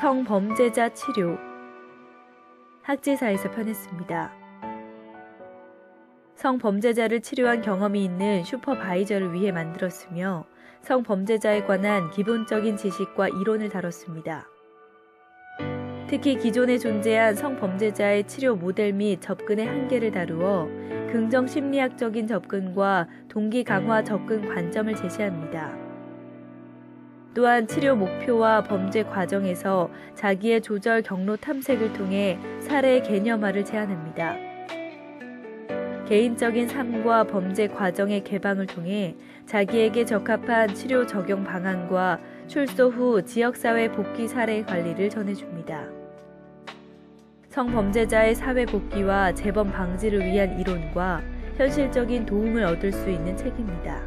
성범죄자 치료 학제사에서 편했습니다. 성범죄자를 치료한 경험이 있는 슈퍼바이저를 위해 만들었으며 성범죄자에 관한 기본적인 지식과 이론을 다뤘습니다. 특히 기존에 존재한 성범죄자의 치료 모델 및 접근의 한계를 다루어 긍정 심리학적인 접근과 동기 강화 접근 관점을 제시합니다. 또한 치료 목표와 범죄 과정에서 자기의 조절 경로 탐색을 통해 사례 개념화를 제안합니다. 개인적인 삶과 범죄 과정의 개방을 통해 자기에게 적합한 치료 적용 방안과 출소 후 지역사회 복귀 사례 관리를 전해줍니다. 성범죄자의 사회 복귀와 재범 방지를 위한 이론과 현실적인 도움을 얻을 수 있는 책입니다.